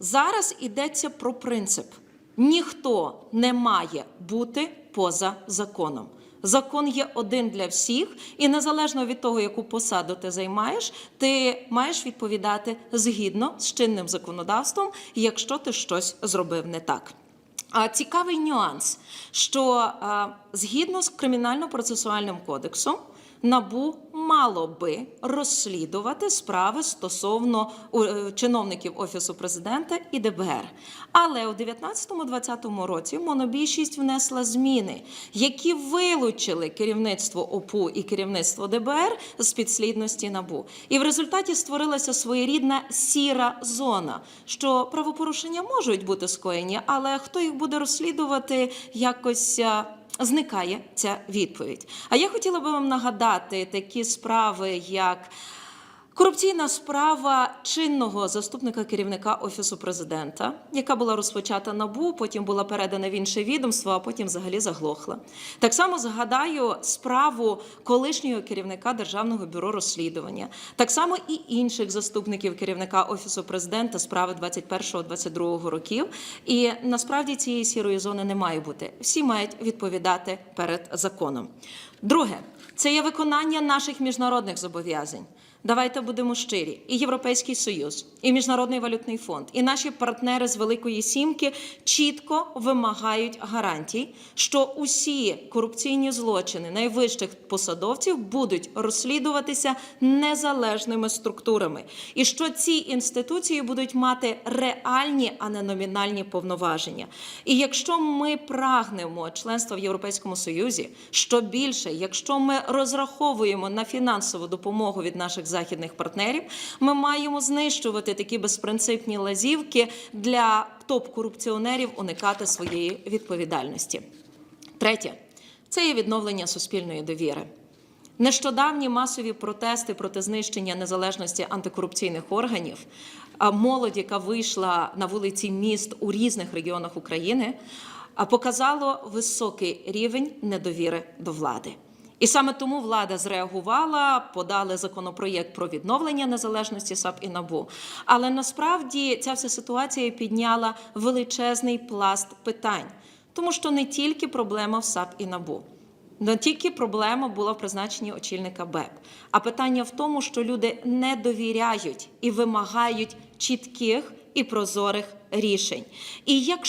Зараз йдеться про принцип: ніхто не має бути поза законом. Закон є один для всіх, і незалежно від того, яку посаду ти займаєш, ти маєш відповідати згідно з чинним законодавством, якщо ти щось зробив не так. А цікавий нюанс, що згідно з кримінально-процесуальним кодексом, набу мало би розслідувати справи стосовно е, чиновників офісу президента і ДБР. Але у 19-20 році монобільшість внесла зміни, які вилучили керівництво ОПУ і керівництво ДБР з підслідності набу. І в результаті створилася своєрідна сіра зона, що правопорушення можуть бути скоєні, але хто їх буде розслідувати, якось. Зникає ця відповідь. А я хотіла би вам нагадати такі справи, як Корупційна справа чинного заступника керівника офісу президента, яка була розпочата набу, потім була передана в інше відомство, а потім взагалі заглохла. Так само згадаю справу колишнього керівника державного бюро розслідування, так само і інших заступників керівника офісу президента справи 21-22 років. І насправді цієї сірої зони не має бути. Всі мають відповідати перед законом. Друге, це є виконання наших міжнародних зобов'язань. Давайте будемо щирі. І Європейський Союз, і Міжнародний валютний фонд, і наші партнери з Великої Сімки чітко вимагають гарантій, що усі корупційні злочини найвищих посадовців будуть розслідуватися незалежними структурами, і що ці інституції будуть мати реальні, а не номінальні повноваження. І якщо ми прагнемо членства в Європейському Союзі, що більше, якщо ми розраховуємо на фінансову допомогу від наших західних партнерів, ми маємо знищувати такі безпринципні лазівки для топ-корупціонерів уникати своєї відповідальності. Третє це є відновлення суспільної довіри. Нещодавні масові протести проти знищення незалежності антикорупційних органів, молодь, яка вийшла на вулиці міст у різних регіонах України, показало високий рівень недовіри до влади. І саме тому влада зреагувала, подали законопроєкт про відновлення незалежності САП і НАБУ. Але насправді ця вся ситуація підняла величезний пласт питань, тому що не тільки проблема в САП і НАБУ. Не тільки проблема була в призначенні очільника БЕП, а питання в тому, що люди не довіряють і вимагають чітких і прозорих рішень. І якщо